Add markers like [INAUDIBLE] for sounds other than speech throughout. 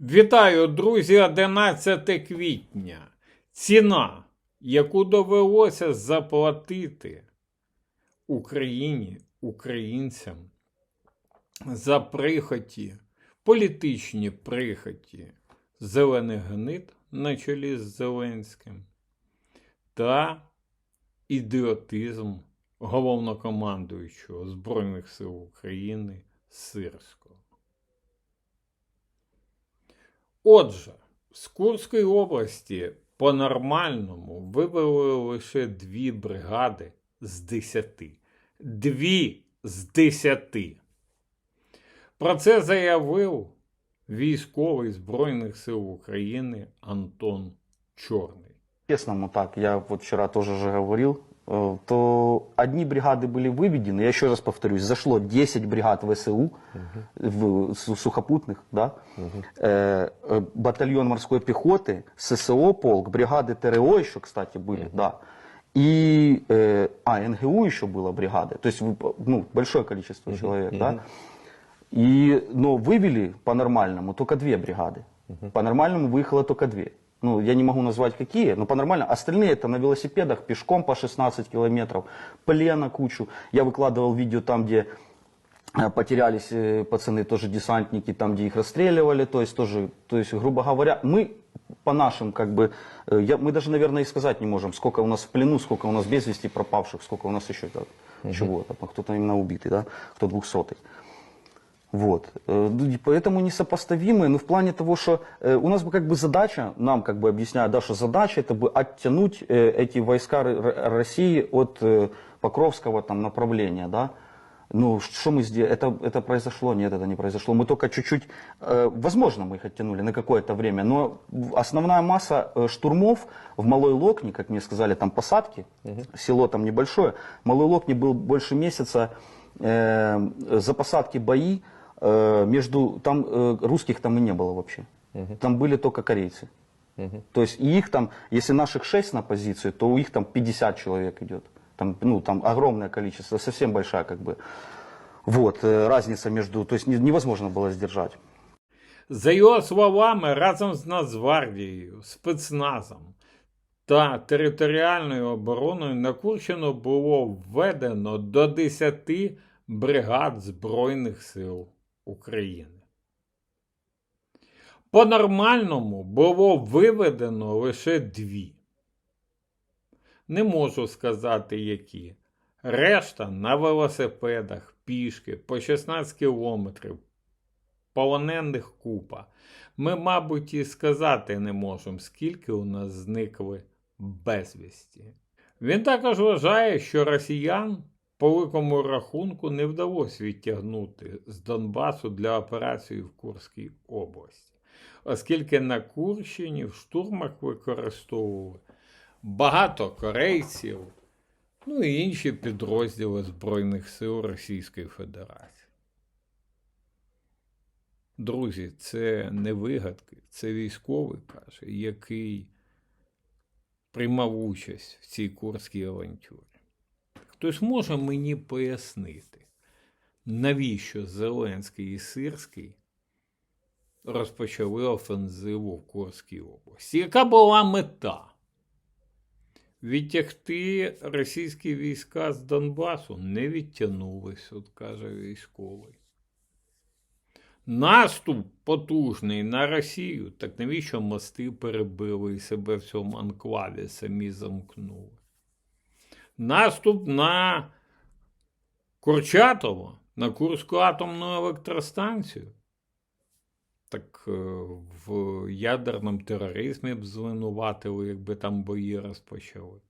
Вітаю, друзі, 11 квітня. Ціна, яку довелося заплатити Україні, українцям за прихоті, політичні прихоті зелених гнид на чолі з Зеленським та ідіотизм головнокомандуючого Збройних сил України Сирського. Отже, з Курської області по-нормальному вивели лише дві бригади з десяти. Дві з десяти. Про це заявив військовий Збройних сил України Антон Чорний. Честному так, я вот вчера тоже же говорил, то одни бригады были выведены, я еще раз повторюсь, зашло 10 бригад ВСУ, в, су- сухопутных, да, Э, э, батальон морской пехоты, ССО полк, бригады ТРО еще, кстати, были, да, и, э, а, НГУ еще было бригады, то есть, вы- ну, большое количество человек, да, и, но вывели по-нормальному только две бригады. По-нормальному выехало только две. Ну, я не могу назвать какие, но по-нормальному. Остальные это на велосипедах, пешком по 16 километров, плена кучу. Я выкладывал видео там, где э, потерялись э, пацаны, тоже десантники, там, где их расстреливали. То есть, тоже, то есть, грубо говоря, мы по нашим, как бы, э, я, мы даже, наверное, и сказать не можем, сколько у нас в плену, сколько у нас без вести пропавших, сколько у нас еще так, чего-то. Кто-то именно убитый, да, кто двухсотый. Вот. Э, ну, и Поэтому несопоставимые, но в плане того, что э, у нас бы как бы задача, нам как бы объясняют, да, что задача это бы оттянуть э, эти войска России от Покровского там направления, да. Ну, что мы сделали? Это, это произошло? Нет, это не произошло. Мы только чуть-чуть, э, возможно, мы их оттянули на какое-то время, но основная масса э, штурмов в Малой Локне, как мне сказали, там посадки, село там небольшое, Малой Локне был больше месяца э, за посадки бои, э, между, там э, русских там и не было вообще. Там были только корейцы. То есть и их там, если наших 6 на позицию, то у их там 50 человек идет. Там, ну, там огромное количество, совсем большая как бы. Вот, э, разница между, то есть не- невозможно было сдержать. За його словами, разом з Нацгвардією, спецназом та територіальною обороною на Курщину було введено до 10 бригад Збройних сил України. По-нормальному було виведено лише дві. Не можу сказати, які. Решта на велосипедах, пішки по 16 кілометрів, полонених купа. Ми, мабуть, і сказати не можемо, скільки у нас зникли безвісті. Він також вважає, що росіян по великому рахунку не вдалося відтягнути з Донбасу для операції в Курській області, оскільки на Курщині в штурмах використовували багато корейців, ну і інші підрозділи Збройних сил Російської Федерації. Друзі, це не вигадки, це військовий каже, який приймав участь в цій курській авантюрі. Хтось може мені пояснити, навіщо Зеленський і Сирський розпочали офензиву в Курській області? Яка була мета? Відтягти російські війська з Донбасу не відтягнулись, от каже військовий. Наступ потужний на Росію, так навіщо мости перебили і себе в цьому анклаві самі замкнули? Наступ на Курчатово, на Курську атомну електростанцію. Так е, в ядерному тероризмі б звинуватили, якби там бої розпочали.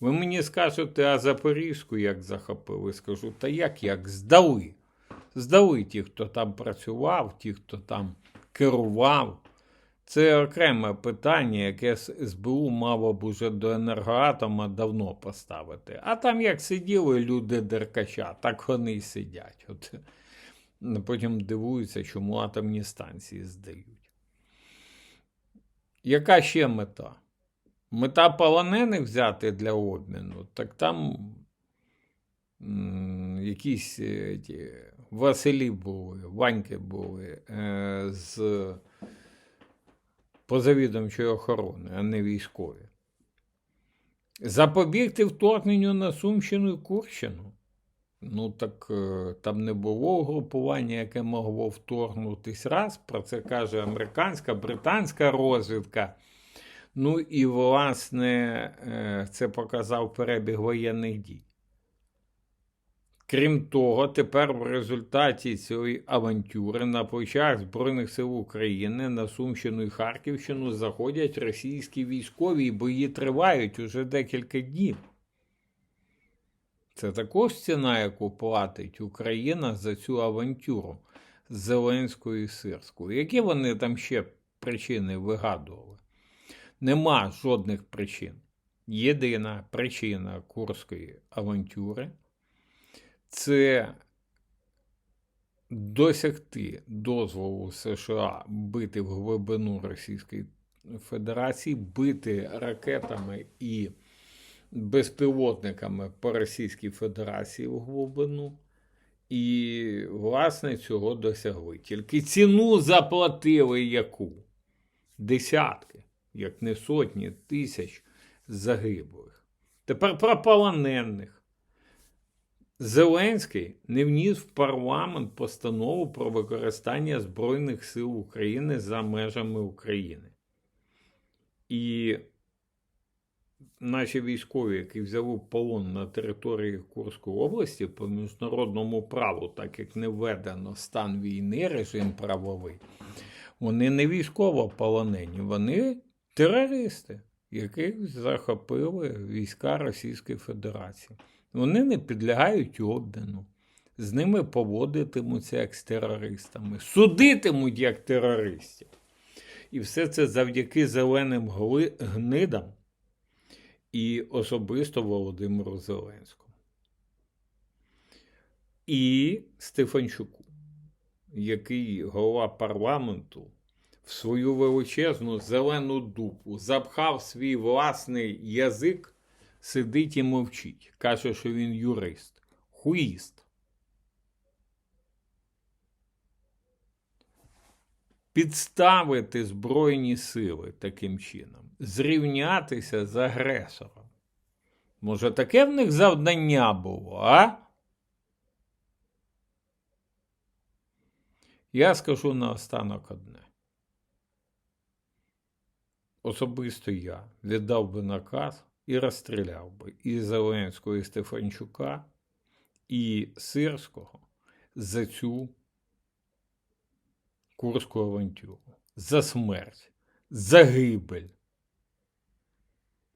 Ви мені скажете, а Запорізьку як захопили? Скажу, та як як здали. Здали ті, хто там працював, ті, хто там керував. Це окреме питання, яке СБУ мало б уже до енергоатома давно поставити. А там як сиділи люди Деркача, так вони й сидять. От. Потім дивуються, чому атомні станції здають. Яка ще мета? Мета полонених взяти для обміну, так там м, якісь е, ті, Василі були, Ваньки були е, з позавідомчої охорони, а не військові. Запобігти вторгненню на Сумщину і Курщину. Ну так е, там не було угрупування, яке могло вторгнутись раз. Про це каже американська, британська розвідка. Ну і, власне, е, це показав перебіг воєнних дій. Крім того, тепер в результаті цієї авантюри на плечах Збройних сил України на Сумщину і Харківщину заходять російські військові, і бої тривають уже декілька днів. Це також ціна, яку платить Україна за цю авантюру з Зеленською і Сирською. Які вони там ще причини вигадували? Нема жодних причин. Єдина причина Курської авантюри це досягти дозволу США бити в глибину Російської Федерації, бити ракетами і безпілотниками по Російській Федерації в глибину. І, власне, цього досягли. Тільки ціну заплатили яку? Десятки, як не сотні тисяч загиблих. Тепер про полонених. Зеленський не вніс в парламент постанову про використання Збройних сил України за межами України. І наші військові, які взяли полон на території Курської області по міжнародному праву, так як не введено стан війни, режим правовий, вони не військовополонені, вони терористи, яких захопили війська Російської Федерації. Вони не підлягають обміну. З ними поводитимуться як з терористами, судитимуть як терористів. І все це завдяки зеленим гнидам і особисто Володимиру Зеленському. І Стефанчуку, який голова парламенту в свою величезну зелену дупу запхав свій власний язик, сидить і мовчить. Каже, що він юрист. Хуїст. Підставити Збройні сили таким чином, зрівнятися з агресором. Може, таке в них завдання було, а? Я скажу наостанок одне. Особисто я віддав би наказ і розстріляв би і Зеленського, і Стефанчука, і Сирського за цю курську авантюру, за смерть, за гибель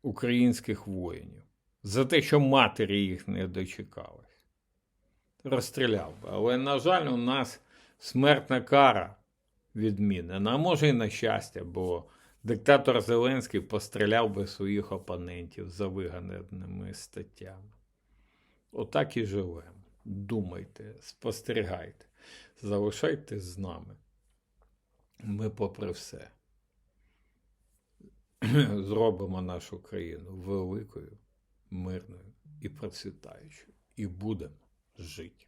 українських воїнів, за те, що матері їх не дочекались. Розстріляв би. Але, на жаль, у нас смертна кара відмінена. А може і на щастя, бо диктатор Зеленський постріляв би своїх опонентів за виганеними статтями. Отак і живемо. Думайте, спостерігайте, залишайтесь з нами. Ми, попри все, [CLEARS THROAT] зробимо нашу країну великою, мирною і процвітаючою. І будемо жити.